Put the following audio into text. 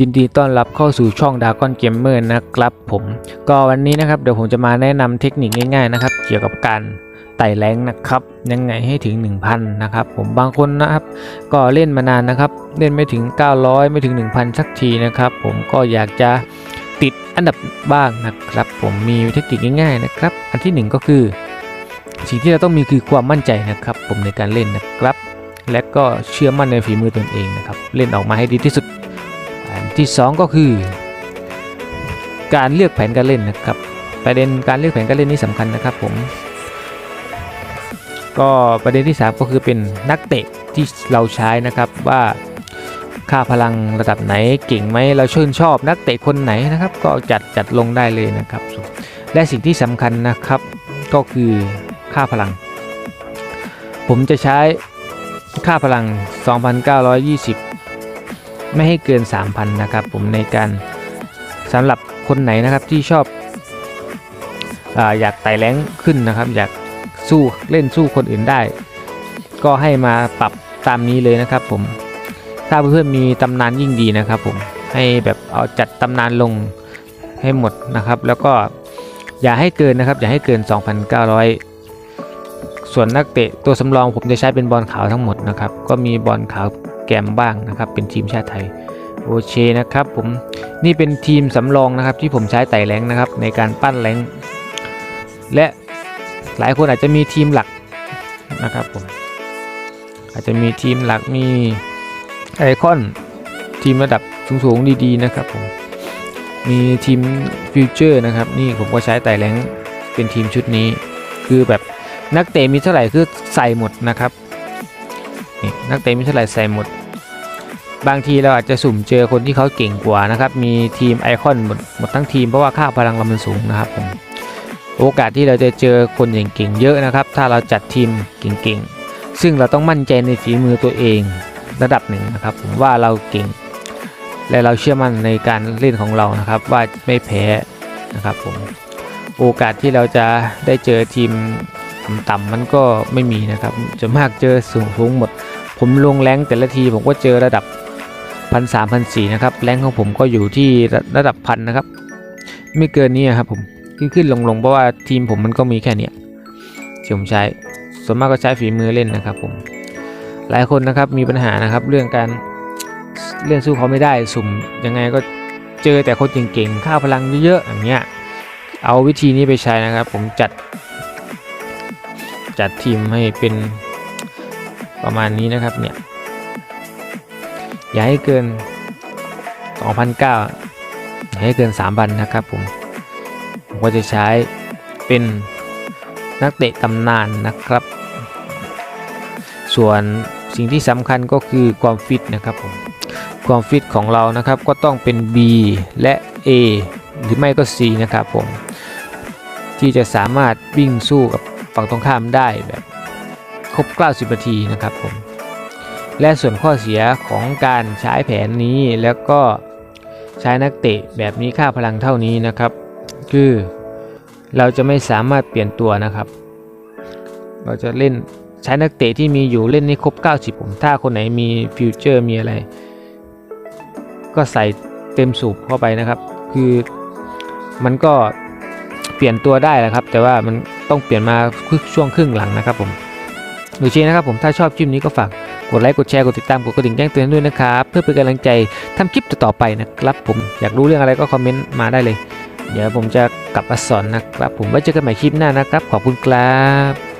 ยินดีต้อนรับเข้าสู่ช่องดาก้อนเกมเมอร์นะครับผมก็วันนี้นะครับเดี๋ยวผมจะมาแนะนำเทคนิคง่ายๆนะครับ เกี่ยวกับการไต่แรงนะครับยังไงให้ถึง 1000 นะครับ ผมบางคนนะครับก็เล่นมานานนะครับ เล่นไม่ถึง 900 ไม่ถึง 1000 สักทีนะครับ ผมก็อยากจะติดอันดับบ้างนะครับ ผมมีเทคนิคง่ายๆนะครับ อันที่หนึ่งก็คือ สิ่งที่เราต้องมีคือความมั่นใจนะครับ ผมในการเล่นนะครับ และก็เชื่อมั่นในฝีมือตนเองนะครับ เล่นออกมาให้ดีที่สุด ที่ 2 ก็คือ การเลือกแผนการเล่นนะครับ ประเด็นการเลือกแผนการเล่นนี่สำคัญนะครับผม ก็ประเด็นที่ 3 ก็คือเป็นนักเตะที่เราใช้นะครับว่าค่าพลังระดับไหนเก่งไหมเราชื่นชอบนักเตะคนไหนนะครับ ก็จัดจัดลงได้เลยนะครับ และสิ่งที่สำคัญนะครับก็คือค่าพลัง ผมจะใช้ค่าพลัง 2,920 ไม่ให้เกิน 3,000 นะครับผมในการสำหรับคนไหนนะครับที่ชอบออยากไต่แรงขึ้นนะครับ อยากสู้เล่นสู้คนอื่นได้ ก็ให้มาปรับตามนี้เลยนะครับผมถ้าเพื่อนๆมีตำนานยิ่งดีนะครับผมให้แบบเอาจัดตำนานลงให้หมดนะครับ แล้วก็อย่าให้เกินนะครับ อย่าให้เกิน 2,900 ส่วนนักเตะตัวสำรองผมจะใช้เป็นบอลขาวทั้งหมดนะครับ ก็มีบอลขาว แกมบ้างนะครับ เป็นทีมชาติไทยโอเคนะครับผมนี่เป็นทีมสำรองนะครับที่ผมใช้ไต่แรงนะครับในการปั้นแรงและหลายคนอาจจะมีทีมหลักนะครับผมอาจจะมีทีมหลักมีไอคอนทีมระดับสูงๆดีๆนะครับผมมีทีมฟิวเจอร์นะครับนี่ผมก็ใช้ไต่แรงเป็นทีมชุดนี้ คือแบบนักเตะมีเท่าไหร่คือใส่หมดนะครับ นี่นักเตะมีเท่าไหร่ใส่หมด บางทีเราอาจจะสุ่มเจอคนที่เขาเก่งกว่านะครับ มีทีมไอคอนหมดหมดทั้งทีมเพราะว่าค่าพลังเรามันสูงนะครับผมโอกาสที่เราจะเจอคนเก่งๆเยอะนะครับ ถ้าเราจัดทีมเก่งๆ ซึ่งเราต้องมั่นใจในฝีมือตัวเองระดับหนึ่งนะครับผมว่าเราเก่ง และเราเชื่อมั่นในการเล่นของเรานะครับ ว่าไม่แพ้นะครับผมโอกาสที่เราจะได้เจอทีมต่ำๆมันก็ไม่มีนะครับจะมากเจอสูงสูงหมด ผมลงแรงแต่ละทีผมก็เจอระดับพันสามพันสี่นะครับแรงของผมก็อยู่ที่ระดับพันนะครับ ไม่เกินนี้ครับผมขึ้นขึ้นลงลงเพราะว่าทีมผมมันก็มีแค่เนี้ยที่ผมใช้ส่วนมากก็ใช้ฝีมือเล่นนะครับผมหลายคนนะครับมีปัญหานะครับเรื่องการเล่นสู้เขาไม่ได้สุ่มยังไงก็เจอแต่คนเก่งๆ ค่าพลังเยอะๆอย่างเงี้ยเอาวิธีนี้ไปใช้นะครับ ผมจัด จัดทีมให้เป็น ประมาณนี้นะครับเนี่ย อย่าให้เกิน2,900อย่าให้เกิน 3,000 นะครับผม ผมก็จะใช้เป็นนักเตะตำนานนะครับ ส่วนสิ่งที่สำคัญก็คือความฟิตนะครับผม ความฟิตของเรานะครับก็ต้องเป็น B และ A หรือไม่ก็ C นะครับผม ที่จะสามารถวิ่งสู้กับฝั่งตรงข้ามได้แบบ ครบ 90 นาทีนะครับผมและส่วนข้อเสียของการใช้แผนนี้แล้วก็ใช้นักเตะแบบนี้ค่าพลังเท่านี้นะครับ คือเราจะไม่สามารถเปลี่ยนตัวนะครับ เราจะเล่นใช้นักเตะที่มีอยู่เล่นให้ครบ 90 ผม ถ้าคนไหนมีฟิวเจอร์มีอะไร ก็ใส่เต็มสูบเข้าไปนะครับ คือมันก็เปลี่ยนตัวได้แหละครับ แต่ว่ามันต้องเปลี่ยนมาช่วงครึ่งหลังนะครับผม นูเชนะครับผมถ้าชอบคลิปนี้ก็ฝากกดไลค์กดแชร์กดติดตามกดกระดิ่งแจ้งเตือนด้วยนะครับเพื่อเป็นกำลังใจทำคลิปต่อไปนะครับผมอยากรู้เรื่องอะไรก็คอมเมนต์มาได้เลย เดี๋ยวผมจะกลับมาสอนนะครับผมไว้เจอกันใหม่คลิปหน้านะครับ ขอบคุณครับ